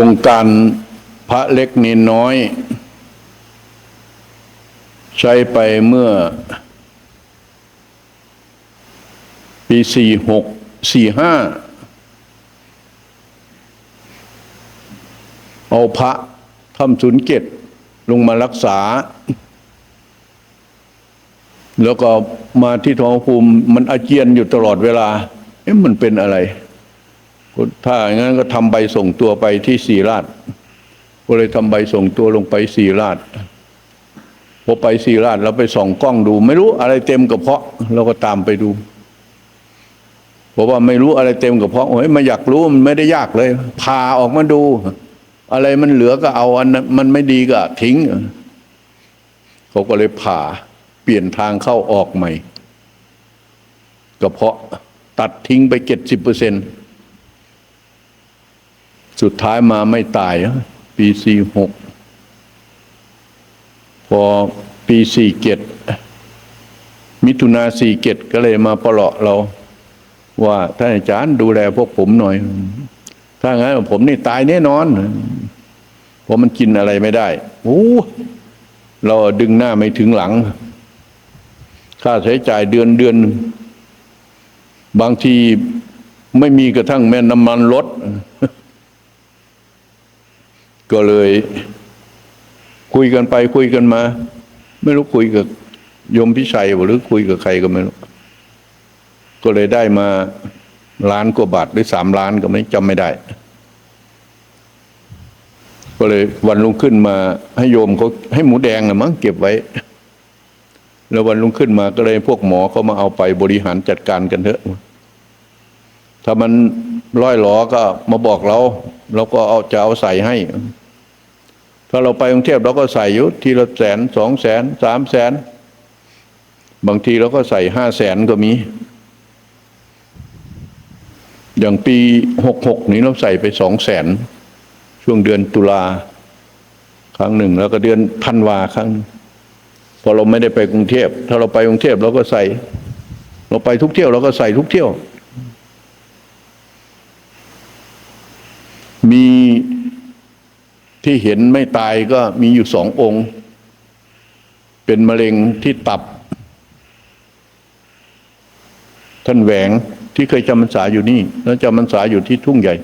ครงการพระเล็กนินน้อย ใช้ไปเมื่อ ปีสี่หกสี่ห้าเอาพระทำศูนย์เกตลงมารักษา แล้วก็มาที่ท้องภูมิมันอาเจียนอยู่ตลอดเวลา เอ๊ะมันเป็นอะไร ถ้าอย่างนั้นก็ทำใบส่งตัวไปที่สีราชก็เลยทำใบส่งตัวลงไปสีราชพอไปสีราชเราไปส่องกล้องดู ไม่รู้อะไรเต็มกระเพาะเราก็ตามไปดูเพราะว่าไม่รู้อะไรเต็มกระเพาะโอ้ยมาอยากรู้มันไม่ได้ยากเลยพาออกมาดู อะไรมันเหลือก็เอาอันนั้นมันไม่ดีก็ทิ้งเขาก็เลยผ่าเปลี่ยนทางเข้าออกใหม่กระเพาะตัดทิ้งไปเจ็ดสิบเปอร์เซ็นต์ สุดท้ายมาไม่ตาย ปีสี่หกพอปีสี่เจ็ดมิถุนาสี่เจ็ดก็เลยมาปลาะเรา ว่าท่านอาจารย์ดูแลพวกผมหน่อย ถ้างั้นผมนี่ตายแน่นอนเพราะมันกินอะไรไม่ได้โอ้เราดึงหน้าไม่ถึงหลัง ค่าใช้จ่ายเดือนเดือน บางทีไม่มีกระทั่งแม่น้ำมันรถ ก็เลยคุยกันไปคุยกันมา ไม่รู้คุยกับโยมพิชัยหรือคุยกับใครก็ไม่รู้ ก็เลยได้มาล้านกว่าบาทหรือสามล้านก็ไม่จำไม่ได้ ก็เลยวันลุงขึ้นมา ให้โยมเขาให้หมูแดงนะมั้งเก็บไว้ แล้ววันลุงขึ้นมาก็เลยพวกหมอเขามาเอาไปบริหารจัดการกันเถอะ ถ้ามันร้อยหลอก็มาบอกเรา เราก็เอาจะเอาใส่ให้ ถ้าเราไปกรุงเทพเราก็ใส่อยู่ทีละแสนสองแสนสามแสน บางทีเราก็ใส่ห้าแสนก็มี อย่างปีหกหกนี้เราใส่ไปสองแสนช่วงเดือนตุลาครั้งหนึ่ง แล้วก็เดือนธันวาครั้งพอเราไม่ได้ไปกรุงเทพถ้าเราไปกรุงเทพเราก็ใส่ เราไปทุกเที่ยวเราก็ใส่ทุกเที่ยว มี ที่เห็นไม่ตายก็มีอยู่สององค์ เป็นมะเร็งที่ตับ ท่านแหวงที่เคยจำพรรษาอยู่นี่ แล้วจำพรรษาอยู่ที่ทุ่งใหญ่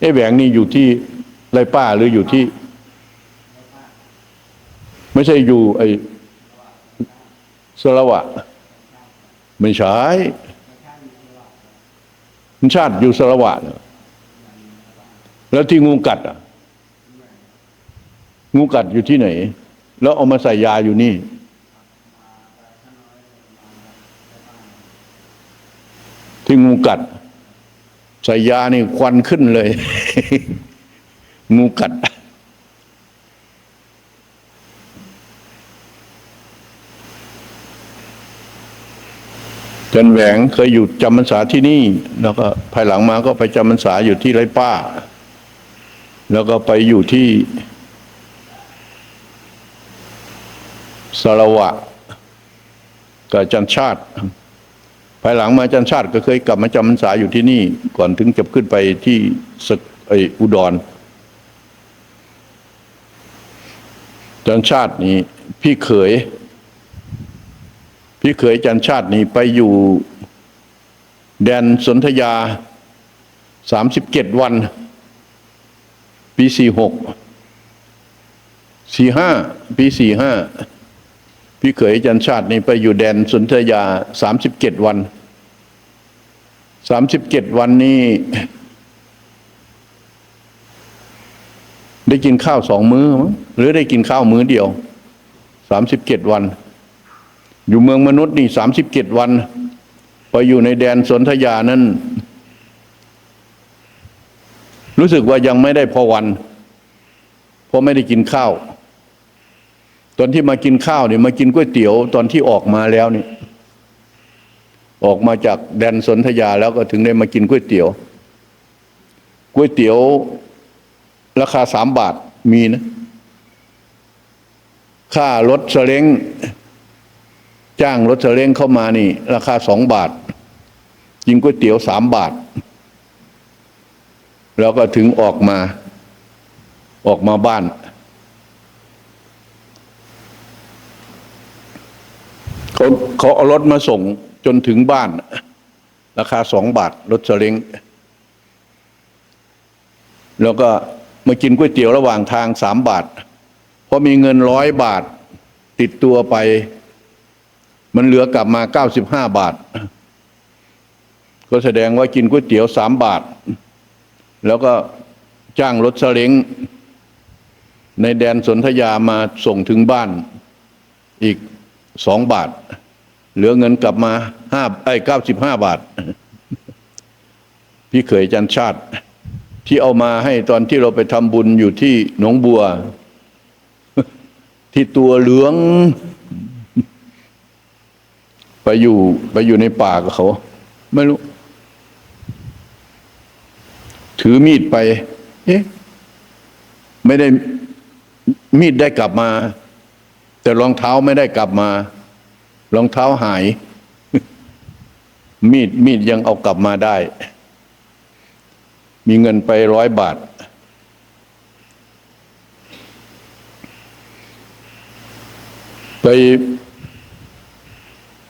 เอ้แหวงนี่อยู่ที่ไรป้าหรืออยู่ที่ ไม่ใช่อยู่ไอ้สระวะ ไม่ใช่มันชาติอยู่สระวะเนอะแล้วที่งูกัดอะ งูกัดอยู่ที่ไหน แล้วเอามาใส่ยาอยู่นี่ ที่งูกัด ใส่ยานี่ควันขึ้นเลย งูกัด จันแหวงเคยอยู่จำพรรษาที่นี่ แล้วก็ภายหลังมาก็ไปจำพรรษาอยู่ที่ไรป้า แล้วก็ไปอยู่ที่ สารวะกับจันชาติ ภายหลังมาจันชาติก็เคยกลับมาจำพรรษาอยู่ที่นี่ ก่อนถึงจะขึ้นไปที่สกไออุดรจันชาตินี่พี่เขย พี่เขยจันชาตินี่ไปอยู่ แดนสนธยาสามสิบเจ็ดวัน ปีสี่หกสี่ห้าปีสี่ห้า พี่เขยจันชาตินี่ไปอยู่แดนสุนธยาสามสิบเจ็ดวันสามสิบเจ็ดวันนี้ ได้กินข้าวสองมื้อ หรือได้กินข้าวมื้อเดียวสามสิบเจ็ดวัน อยู่เมืองมนุษย์นี่สามสิบเจ็ดวัน ไปอยู่ในแดนสนธยานั้น รู้สึกว่ายังไม่ได้พอวัน เพราะไม่ได้กินข้าว ตอนที่มากินข้าวเนี่ยมากินก๋วยเตี๋ยวตอนที่ออกมาแล้วนี่ ออกมาจากแดนสนธยาแล้วก็ถึงได้มากินก๋วยเตี๋ยวก๋วยเตี๋ยว ราคาสามบาทมีนะ ค่ารถสเล้งจ้างรถสเล้งเข้ามานี่ ราคาสองบาทกินก๋วยเตี๋ยวสามบาท แล้วก็ถึงออกมาออกมาบ้าน เขาเขาเอารถมาส่งจนถึงบ้าน ราคาสองบาท รถสลิงแล้วก็มากินก๋วยเตี๋ยวระหว่างทางสามบาท เพอมีเงินร้อยบาท ติดตัวไป มันเหลือกลับมาเก้าสิบห้าบาท ก็แสดงว่ากินก๋วยเตี๋ยวสามบาท แล้วก็จ้างรถสลิงในแดนสนธยามาส่งถึงบ้านอีก สองบาท เหลือเงินกลับมาห้าไอ้เก้าสิบห้าบาท พี่เขยจันชาติ ที่เอามาให้ตอนที่เราไปทำบุญอยู่ที่หนองบัว ที่ตัวเหลือง ไปอยู่ไปอยู่ในป่ากับเขา ไม่รู้ ถือมีดไป เอ๊ะ ไม่ได้มีดได้กลับมา แต่รองเท้าไม่ได้กลับมา รองเท้าหาย มีดมีดยังเอากลับมาได้ มีเงินไปร้อยบาท ไป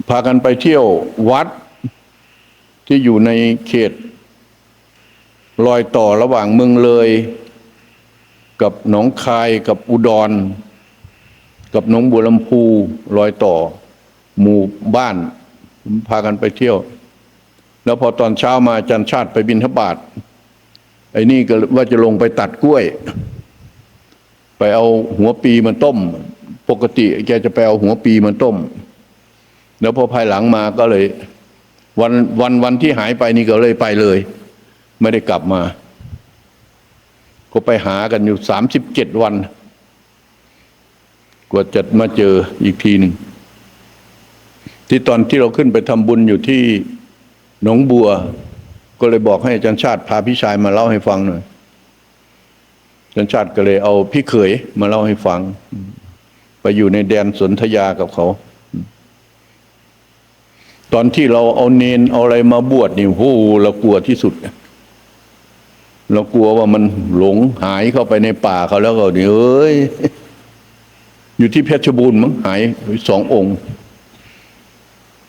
พากันไปเที่ยววัดที่อยู่ในเขตรอยต่อระหว่างเมืองเลย กับหนองคายกับอุดร กับหนองบัวลำพูรอยต่อ หมู่บ้านพากันไปเที่ยว แล้วพอตอนเช้ามาจันชาติไปบินทบาทไอ้นี่ก็ว่าจะลงไปตัดกล้วย ไปเอาหัวปีมันต้ม ปกติแกจะไปเอาหัวปีมันต้ม แล้วพอภายหลังมาก็เลย วันวันวันที่หายไปนี่ก็เลยไปเลย ไม่ได้กลับมา ก็ไปหากันอยู่สามสิบเจ็ดวัน กว่าจะมาเจออีกทีหนึ่ง ที่ตอนที่เราขึ้นไปทำบุญอยู่ที่หนองบัว ก็เลยบอกให้อาจารย์ชาติพาพี่ชายมาเล่าให้ฟังหน่อยอาจารย์ชาติก็เลยเอาพี่เขยมาเล่าให้ฟัง ไปอยู่ในแดนสนธยากับเขา ตอนที่เราเอาเนนเอาอะไรมาบวชนี่โอ้โหเรากลัวที่สุดเรากลัวว่ามันหลงหายเข้าไปในป่าเขาแล้วก็นี่เอ้ย อยู่ที่เพชรบูรณ์มั้งหายสององค์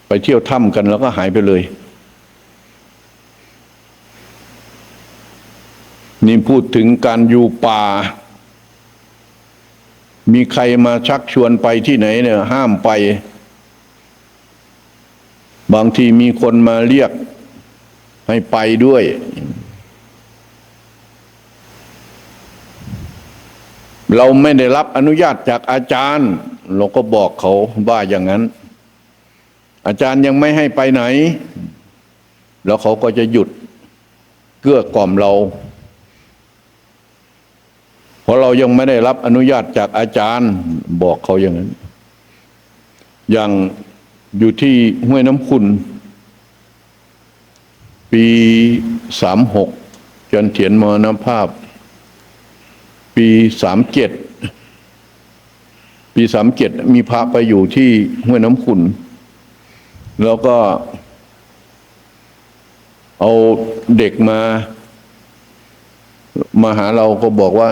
ไปเที่ยวถ้ำกันแล้วก็หายไปเลย นี่พูดถึงการอยู่ป่า มีใครมาชักชวนไปที่ไหนเนี่ย ห้ามไป บางทีมีคนมาเรียกให้ไปด้วย เราไม่ได้รับอนุญาตจากอาจารย์ เราก็บอกเขาว่าอย่างนั้น อาจารย์ยังไม่ให้ไปไหน แล้วเขาก็จะหยุดเกื้อกล่อมเราเพราะเรายังไม่ได้รับอนุญาตจากอาจารย์ บอกเขาอย่างนั้น อย่างอยู่ที่ห้วยน้ำคุณ ปีสามหกจนเถียนมรณภาพ ปีสามเจ็ดปีสามเจ็ดมีพระไปอยู่ที่ห้วยน้ำขุนแล้วก็ เอาเด็กมา มาหาเราก็บอกว่า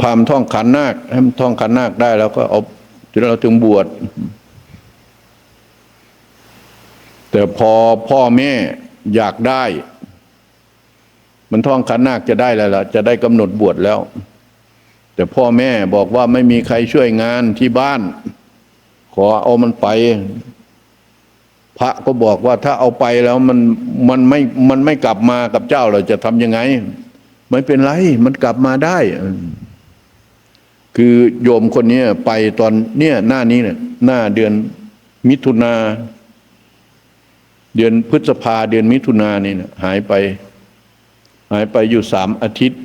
พามท่องขันนาคให้ท่องขันนาคได้ แล้วก็เอาที่เราถึงบวชแต่พอพ่อแม่อยากได้ มันท่องขันนาคจะได้แล้วล่ะ จะได้กำหนดบวชแล้ว แต่พ่อแม่บอกว่าไม่มีใครช่วยงานที่บ้าน ขอเอามันไป พระก็บอกว่าถ้าเอาไปแล้วมันมันไม่มันไม่กลับมากับเจ้าเราจะทำยังไง ไม่เป็นไรมันกลับมาได้ คือโยมคนนี้ไปตอนเนี่ยหน้านี้เนี่ยหน้าเดือนมิถุนาเดือนพฤษภาเดือนมิถุนานี่นะหายไป หายไปอยู่สามอาทิตย์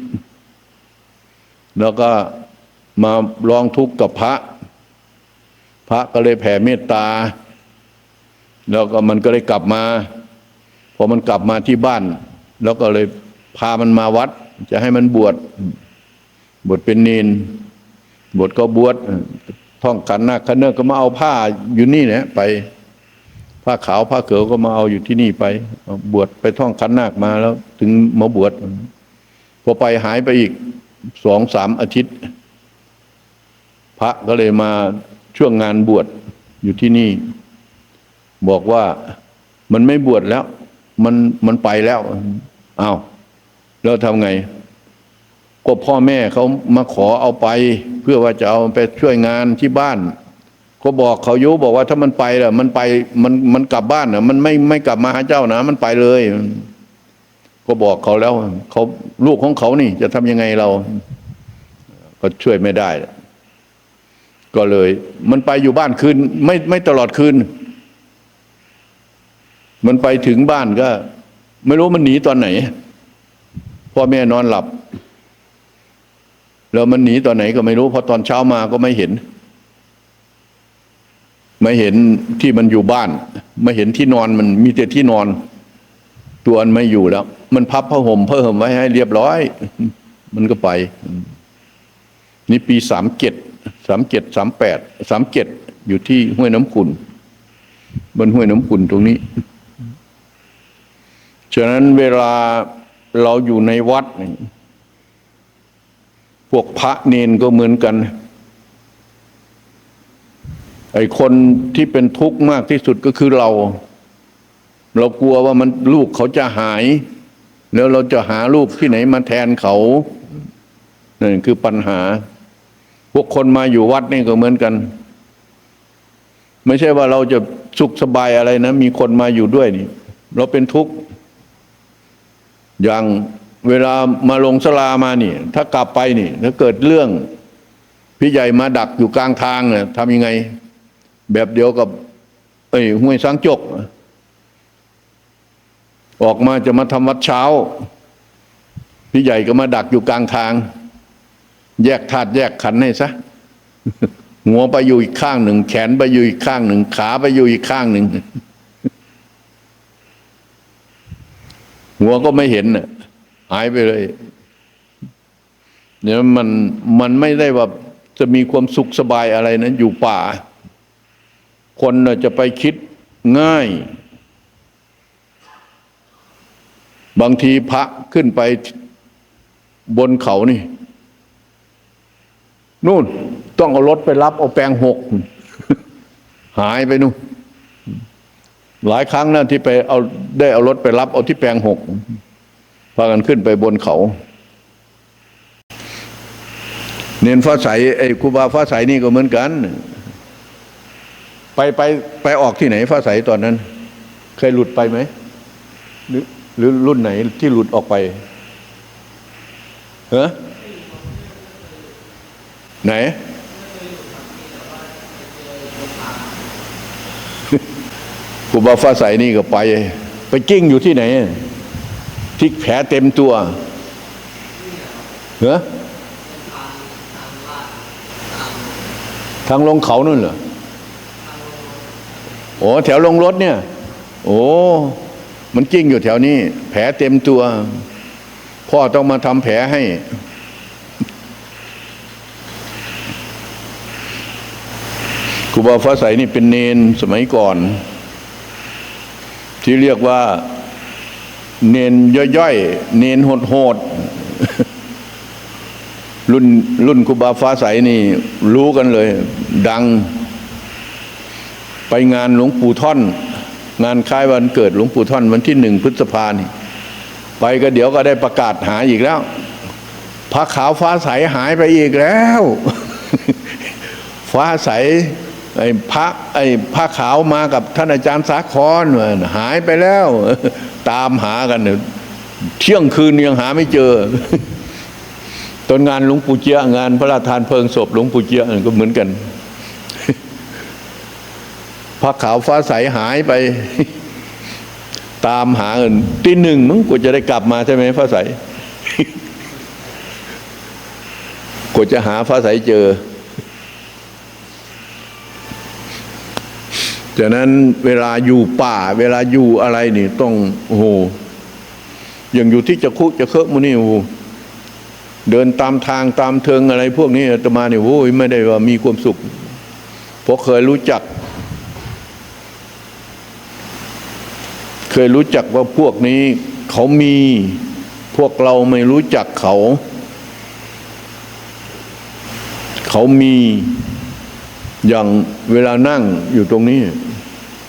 แล้วก็มาร้องทุกข์กับพระ พระก็เลยแผ่เมตตา แล้วก็มันก็เลยกลับมา พอมันกลับมาที่บ้าน แล้วก็เลยพามันมาวัด จะให้มันบวชบวชเป็นเนนบวชก็บวชท่องขันนาคันเนอก็มาเอาผ้าอยู่นี่เนี่ยไป ผ้าขาวผ้าเขียวก็มาเอาอยู่ที่นี่ไป บวชไปท่องขันนาคมาแล้ว ถึงมาบวชพอไปหายไปอีก สองสามอาทิตย์ พระก็เลยมาช่วงงานบวชอยู่ที่นี่ บอกว่ามันไม่บวชแล้ว มันมันไปแล้วอ้าวแล้วทำไง ก็พ่อแม่เขามาขอเอาไป เพื่อว่าจะเอาไปช่วยงานที่บ้านก็บอกเขายุบอกว่าถ้ามันไปล่ะ มันไปมันมันกลับบ้านน่ะ มันไม่ไม่กลับมาหาเจ้านะ มันไปเลย ก็บอกเขาแล้วเขาลูกของเขานี่ จะทำยังไงเรา ก็ช่วยไม่ได้ ก็เลย มันไปอยู่บ้านคืน ไม่ไม่ตลอดคืน มันไปถึงบ้านก็ ไม่รู้มันหนีตอนไหนพ่อแม่นอนหลับ แล้วมันหนีตอนไหนก็ไม่รู้พอตอนเช้ามาก็ไม่เห็น ไม่เห็นที่มันอยู่บ้าน ไม่เห็นที่นอนมันมีแต่ที่นอน ตัวมันไม่อยู่แล้ว มันพับผ้าห่มผ้าห่มไว้ให้เรียบร้อย มันก็ไป นี่ปีสามเจ็ดสามเจ็ดสามแปดสามเจ็ดอยู่ที่ห้วยน้ำขุนบนห้วยน้ำขุนตรงนี้ ฉะนั้นเวลาเราอยู่ในวัด พวกพระเนนก็เหมือนกัน ไอ้คนที่เป็นทุกข์มากที่สุดก็คือเรา เรากลัวว่ามันลูกเขาจะหาย แล้วเราจะหาลูกที่ไหนมาแทนเขานั่นคือปัญหา พวกคนมาอยู่วัดนี่ก็เหมือนกัน ไม่ใช่ว่าเราจะสุขสบายอะไรนะ มีคนมาอยู่ด้วยนี่ เราเป็นทุกข์อย่างเวลามาลงสลามานี่ ถ้ากลับไปนี่ ถ้าเกิดเรื่อง พี่ใหญ่มาดักอยู่กลางทางเนี่ยทำยังไง แบบเดียวกับ เอ้ยห้วยสังจก ออกมาจะมาทำวัดเช้า พี่ใหญ่ก็มาดักอยู่กลางทาง แยกธาตุแยกขันให้ซะหัวไปอยู่อีกข้างหนึ่ง แขนไปอยู่อีกข้างหนึ่ง ขาไปอยู่อีกข้างหนึ่ง หัวก็ไม่เห็นน่ะหายไปเลยเนี่ยมันมันไม่ได้ว่าจะมีความสุขสบายอะไรนะอยู่ป่า คนจะไปคิดง่าย บางทีพระขึ้นไปบนเขานี่ นู่น ต้องเอารถไปรับเอาแปลงหก หายไปนู่นหลายครั้งนะที่ไปเอาได้เอารถไปรับเอาที่แปลงหกพากันขึ้นไปบนเขา เนียนฟ้าใสไอ้ครูบาฟ้าใสนี่ก็เหมือนกัน ไปไปไปออกที่ไหนฟ้าใสตอนนั้น เคยหลุดไปไหมหรือ หรือรุ่นไหนที่หลุดออกไปเหรอไหนครูบาฟ้าใสนี่ก็ไป ไปกิ้งอยู่ที่ไหนที่แผลเต็มตัวเหรอทางลงเขานู่นเหรอโอ้แถวลงรถเนี่ย โอ้ มันกิ้งอยู่แถวนี้ แผลเต็มตัว พ่อต้องมาทำแผลให้ ครูบาฟ้าใสนี่เป็นเนนสมัยก่อน ที่เรียกว่า เนนย่อยๆ เนนโหดๆ รุ่นรุ่นครูบาฟ้าใสนี่ รู้กันเลย ดัง ไปงานหลวงปู่ท่อน งานคล้ายวันเกิดหลวงปู่ท่อนวันที่หนึ่งพฤษภานี่ไปก็เดี๋ยวก็ได้ประกาศหาอีกแล้วพระขาวฟ้าใสหายไปอีกแล้ว ฟ้าใสไอ้พระไอ้ผ้าขาวมากับท่านอาจารย์สาครหายไปแล้ว ตามหากันเนี่ยเที่ยงคืนยังหาไม่เจอตอนงานหลวงปู่เจียงานพระราชทานเพลิงศพหลวงปู่เจียก็เหมือนกัน พระขาวฟ้าใสหายไป ตามหาเงินตีหนึ่งมึงกว่าจะได้กลับมาใช่ไหมฟ้าใสกว่าจะหาฟ้าใสเจอจากนั้นเวลาอยู่ป่า เวลาอยู่อะไรนี่ต้องโอ้โหอย่างอยู่ที่จะคุจะเคอะมุนี่โอ้โหเดินตามทางตามเทิงอะไรพวกนี้อาตมาเนี่ยโอ้ยไม่ได้ว่ามีความสุขเพราะเคยรู้จัก เคยรู้จักว่าพวกนี้เขามีพวกเราไม่รู้จักเขา เขามีอย่างเวลานั่งอยู่ตรงนี้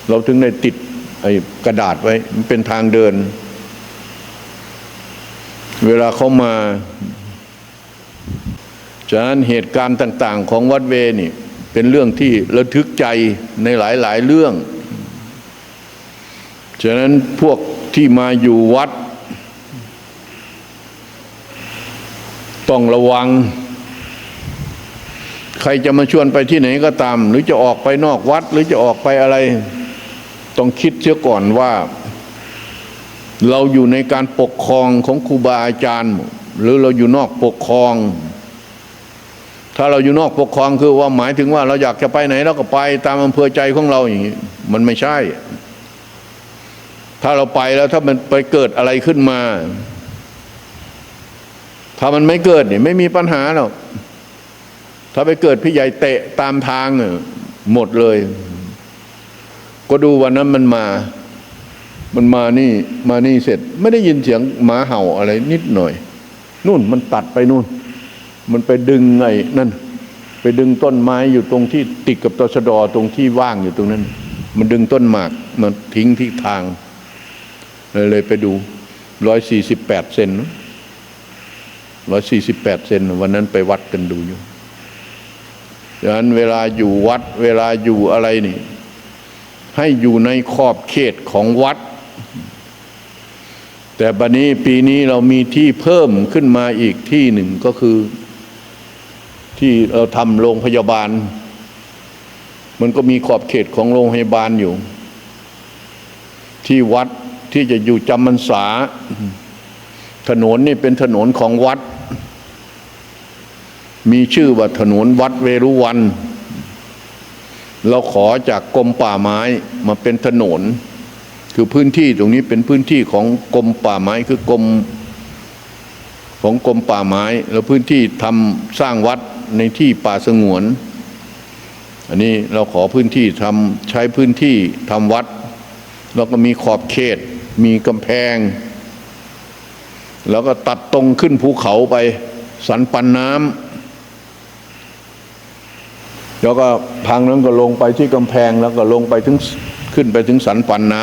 เราถึงได้ติดไอ้กระดาษไว้มันเป็นทางเดิน เวลาเขามาฉะนั้นเหตุการณ์ต่าง ๆ ของวัดเวนี่เป็นเรื่องที่ระทึกใจในหลาย ๆ เรื่อง ฉะนั้นพวกที่มาอยู่วัด ต้องระวัง ใครจะมาชวนไปที่ไหนก็ตาม หรือจะออกไปนอกวัด หรือจะออกไปอะไร ต้องคิดเสียก่อนว่า เราอยู่ในการปกครองของครูบาอาจารย์ หรือเราอยู่นอกปกครอง ถ้าเราอยู่นอกปกครองคือว่าหมายถึงว่าเราอยากจะไปไหนเราก็ไปตามอำเภอใจของเราอย่างนี้มันไม่ใช่ ถ้าเราไปแล้วถ้ามันไปเกิดอะไรขึ้นมา ถ้ามันไม่เกิดเนี่ยไม่มีปัญหาหรอกถ้าไปเกิดพี่ใหญ่เตะตามทางเนี่ยหมดเลย ก็ดูวันนั้นมันมา มันมานี่ มานี่เสร็จ ไม่ได้ยินเสียงหมาเห่าอะไรนิดหน่อย นู่นมันตัดไปนู่น มันไปดึงไอ้นั่น ไปดึงต้นไม้อยู่ตรงที่ติดกับตชดตรงที่ว่างอยู่ตรงนั้น มันดึงต้นหมากมาทิ้งที่ทาง เลยเลยไปดูร้อยสี่สิบแปดเซนร้อยสี่สิบแปดเซนวันนั้นไปวัดกันดูอยู่ดังนั้นเวลาอยู่วัด เวลาอยู่อะไรนี่ ให้อยู่ในขอบเขตของวัด แต่บัดนี้ปีนี้เรามีที่เพิ่มขึ้นมาอีกที่หนึ่งก็คือ ที่เราทำโรงพยาบาล มันก็มีขอบเขตของโรงพยาบาลอยู่ ที่วัด ที่จะอยู่จำพรรษา ถนนนี่เป็นถนนของวัด มีชื่อว่าถนนวัดเวรุวัน เราขอจากกรมป่าไม้มาเป็นถนน คือพื้นที่ตรงนี้เป็นพื้นที่ของกรมป่าไม้คือกรมของกรมป่าไม้ แล้วพื้นที่ทำสร้างวัดในที่ป่าสงวน อันนี้เราขอพื้นที่ทำใช้พื้นที่ทำวัด แล้วก็มีขอบเขต มีกำแพง แล้วก็ตัดตรงขึ้นภูเขาไป สันปันน้ำแล้วก็ทางนั้นก็ลงไปที่กำแพงแล้วก็ลงไปถึงขึ้นไปถึงสันปันน้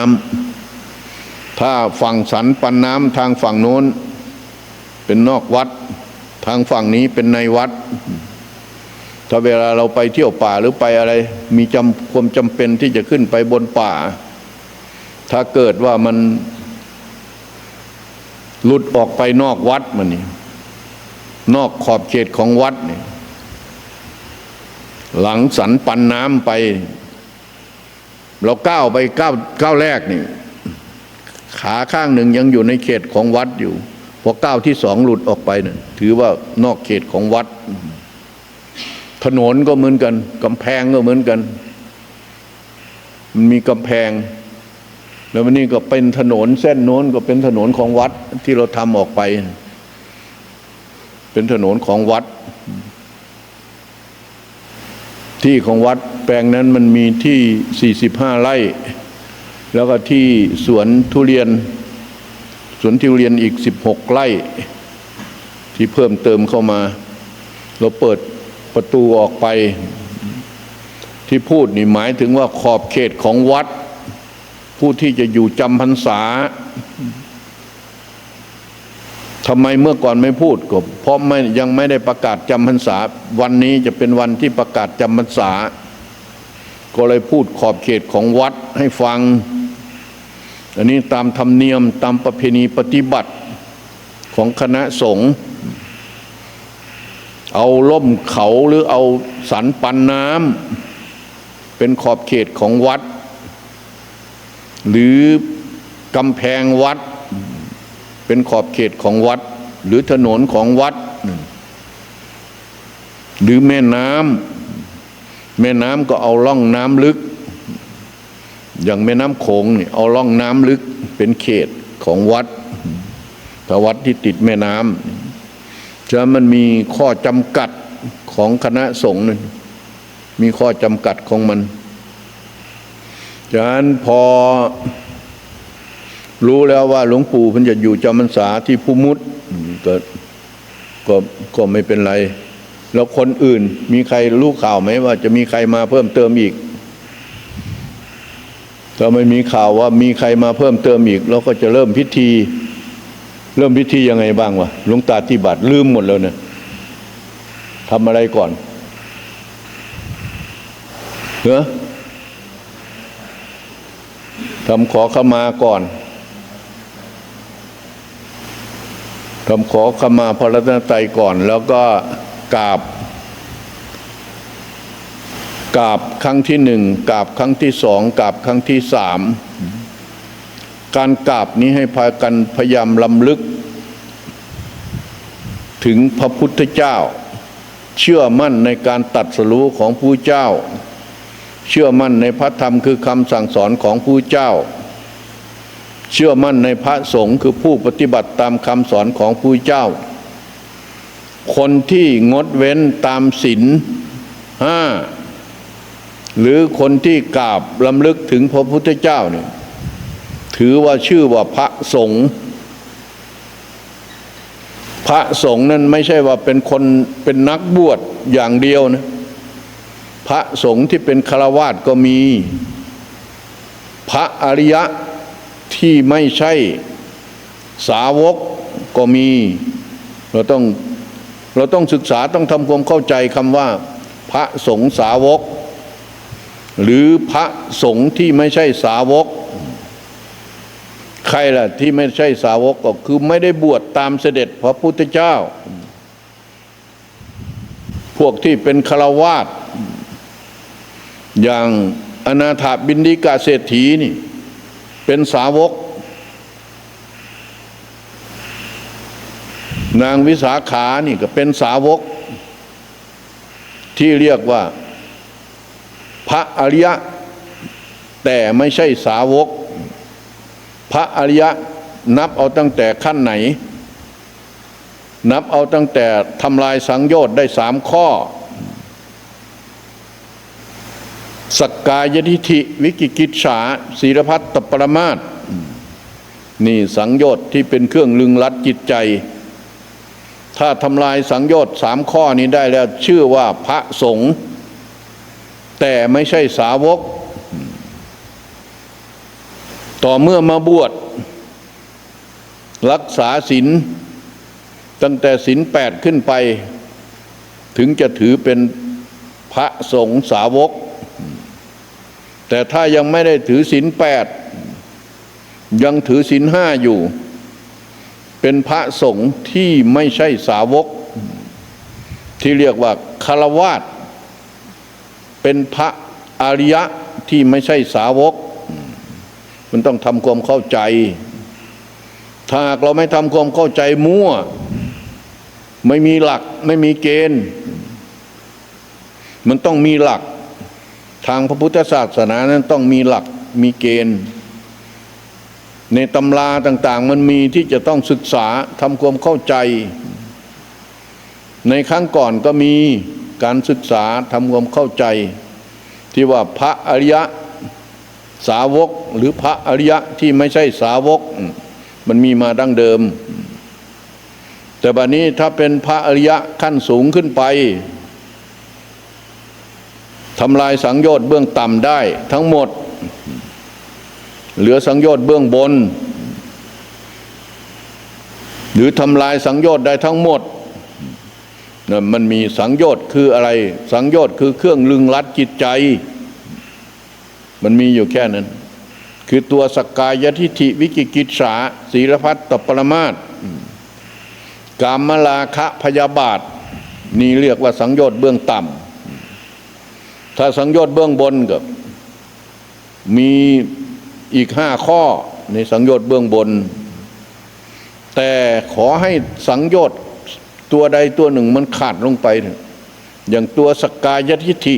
ำถ้าฝั่งสันปันน้ำทางฝั่งโน้น เป็นนอกวัด ทางฝั่งนี้เป็นในวัดถ้าเวลาเราไปเที่ยวป่าหรือไปอะไร มีจำความจำเป็นที่จะขึ้นไปบนป่า ถ้าเกิดว่ามันหลุดออกไปนอกวัดมันนี่นอกขอบเขตของวัดนี่หลังสันปันน้ำไป เราก้าวไปก้าวก้าวแรกนี่ ขาข้างหนึ่งยังอยู่ในเขตของวัดอยู่พอก้าวที่สองหลุดออกไปเนี่ยถือว่านอกเขตของวัด ถนนก็เหมือนกันกำแพงก็เหมือนกัน มันมีกำแพง แล้ววันนี้ก็เป็นถนนเส้นโน้นก็เป็นถนนของวัดที่เราทำออกไป เป็นถนนของวัด ที่ของวัดแปลงนั้นมันมีที่ 45 ไร่ แล้วก็ที่สวนทุเรียน สวนทุเรียนอีก 16 ไร่ ที่เพิ่มเติมเข้ามา เราเปิดประตูออกไป ที่พูดนี่หมายถึงว่าขอบเขตของวัด ผู้ที่จะอยู่จำพรรษาทำไมเมื่อก่อนไม่พูดก็เพราะไม่ยังไม่ได้ประกาศจำพรรษา วันนี้จะเป็นวันที่ประกาศจำพรรษา ก็เลยพูดขอบเขตของวัดให้ฟัง อันนี้ตามธรรมเนียมตามประเพณีปฏิบัติของคณะสงฆ์เอาล่มเขาหรือเอาสันปันน้ำเป็นขอบเขตของวัด หรือกำแพงวัด เป็นขอบเขตของวัด หรือถนนของวัด หรือแม่น้ำแม่น้ำก็เอาล่องน้ำลึก อย่างแม่น้ำโขงเนี่ยเอาล่องน้ำลึกเป็นเขตของวัดถ้าวัดที่ติดแม่น้ำจะมันมีข้อจำกัดของคณะสงฆ์มีข้อจำกัดของมัน จากนั้นพอ รู้แล้วว่าหลวงปู่เพิ่นจะอยู่จำพรรษาที่ภูมุตก็ก็ก็ไม่เป็นไร แล้วคนอื่น มีใครรู้ข่าวไหมว่าจะมีใครมาเพิ่มเติมอีกถ้าไม่มีข่าวว่ามีใครมาเพิ่มเติมอีก เราก็จะเริ่มพิธี เริ่มพิธียังไงบ้างวะหลวงตาที่บัตรลืมหมดแล้วเนี่ยทำอะไรก่อนเหรอ ทำขอขมาก่อนทำขอขมาพระรัตนตรัยก่อน แล้วก็กราบกราบครั้งที่หนึ่งกราบครั้งที่สองกราบครั้งที่สามการกราบนี้ให้พากันพยายามลำลึก ถึงพระพุทธเจ้า เชื่อมั่นในการตัดสรู้ของผู้เจ้า เชื่อมั่นในพระธรรมคือคำสั่งสอนของผู้เจ้า เชื่อมั่นในพระสงฆ์คือผู้ปฏิบัติตามคำสอนของผู้เจ้า คนที่งดเว้นตามศีลห้าหรือคนที่กราบลำลึกถึงพระพุทธเจ้าเนี่ยถือว่าชื่อว่าพระสงฆ์พระสงฆ์นั้นไม่ใช่ว่าเป็นคนเป็นนักบวชอย่างเดียวนะ พระสงฆ์ที่เป็นฆราวาสก็มี พระอริยะที่ไม่ใช่สาวกก็มี เราต้องเราต้องศึกษาต้องทำความเข้าใจคำว่า พระสงฆ์สาวก หรือพระสงฆ์ที่ไม่ใช่สาวก ใครล่ะที่ไม่ใช่สาวกก็คือไม่ได้บวชตามเสด็จพระพุทธเจ้า พวกที่เป็นฆราวาส อย่างอนาถาบินดิกาเศรษฐีนี่ เป็นสาวก นางวิสาขานี่ก็เป็นสาวก ที่เรียกว่า พระอริยะ แต่ไม่ใช่สาวก พระอริยะนับเอาตั้งแต่ขั้นไหน นับเอาตั้งแต่ทำลายสังโยชน์ได้สามข้อ สกกายทิฐิวิกิกิจฉาศีรพัตตปรมาตนี่สังโยชน์ที่เป็นเครื่องลึงลัดจิตใจ ถ้าทำลายสังโยชน์สามข้อนี้ได้แล้วชื่อว่าพระสงฆ์แต่ไม่ใช่สาวก ต่อเมื่อมาบวช รักษาศีลตั้งแต่ศีลแปดขึ้นไป ถึงจะถือเป็นพระสงฆ์สาวก แต่ถ้ายังไม่ได้ถือศีลแปดยังถือศีลห้าอยู่ เป็นพระสงฆ์ที่ไม่ใช่สาวก ที่เรียกว่าคารวาสเป็นพระอริยะที่ไม่ใช่สาวก มันต้องทำความเข้าใจ ถ้าหากเราไม่ทำความเข้าใจมั่ว ไม่มีหลักไม่มีเกณฑ์ มันต้องมีหลัก ทางพระพุทธศาสนานั้นต้องมีหลักมีเกณฑ์ ในตำราต่างๆ มันมีที่จะต้องศึกษาทำความเข้าใจ ในครั้งก่อนก็มีการศึกษาทำความเข้าใจ ที่ว่าพระอริยะสาวกหรือพระอริยะที่ไม่ใช่สาวก มันมีมาดั้งเดิม แต่บัดนี้ถ้าเป็นพระอริยะขั้นสูงขึ้นไป ทำลายสังโยชน์เบื้องต่ำได้ทั้งหมด เหลือสังโยชน์เบื้องบน หรือทำลายสังโยชน์ได้ทั้งหมดนมันมีสังโยชน์คืออะไร สังโยชน์คือเครื่องลึงลัดจิตใจ มันมีอยู่แค่นั้น คือตัวสกกายทิฐิวิกิกิจฉาศีลพัตตปรมาตกามลาคะพยาบาท นี่เรียกว่าสังโยชน์เบื้องต่ำ ถ้าสังโยชน์เบื้องบนก็มีอีกห้าข้อในสังโยชน์เบื้องบน แต่ขอให้สังโยชน์ตัวใดตัวหนึ่งมันขาดลงไปอะอย่างตัวสกกายทิฐิ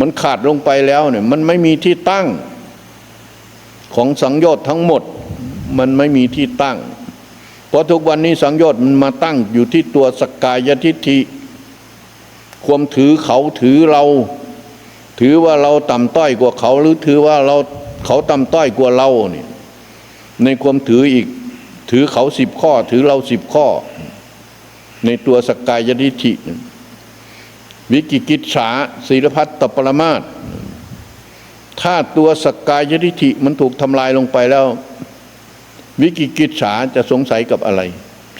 มันขาดลงไปแล้วเนี่ย มันไม่มีที่ตั้ง ของสังโยชน์ทั้งหมด มันไม่มีที่ตั้ง เพราะทุกวันนี้สังโยชน์มันมาตั้งอยู่ที่ตัวสกกายทิฐิ ความถือเขาถือเรา ถือว่าเราต่ำต้อยกว่าเขาหรือถือว่าเราเขาต่ำต้อยกว่าเราเนี่ยในความถืออีก ถือเขาสิบข้อ ถือเราสิบข้อ ในตัวสกกายทิฐิวิกิกิจฉาศีลพัตตปรมาตถ้าตัวสกกายทิฏฐิมันถูกทำลายลงไปแล้ว วิกิกิจฉาจะสงสัยกับอะไร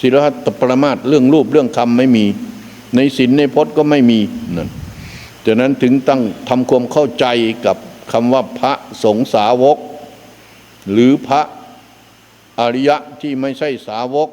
ศีลพัตตปรมาตเรื่องรูปเรื่องคำไม่มี ในศีลในพจน์ก็ไม่มีนั่นดังนั้นถึงตั้งทำความเข้าใจกับคำว่าพระสงฆ์สาวก หรือพระอริยะที่ไม่ใช่สาวก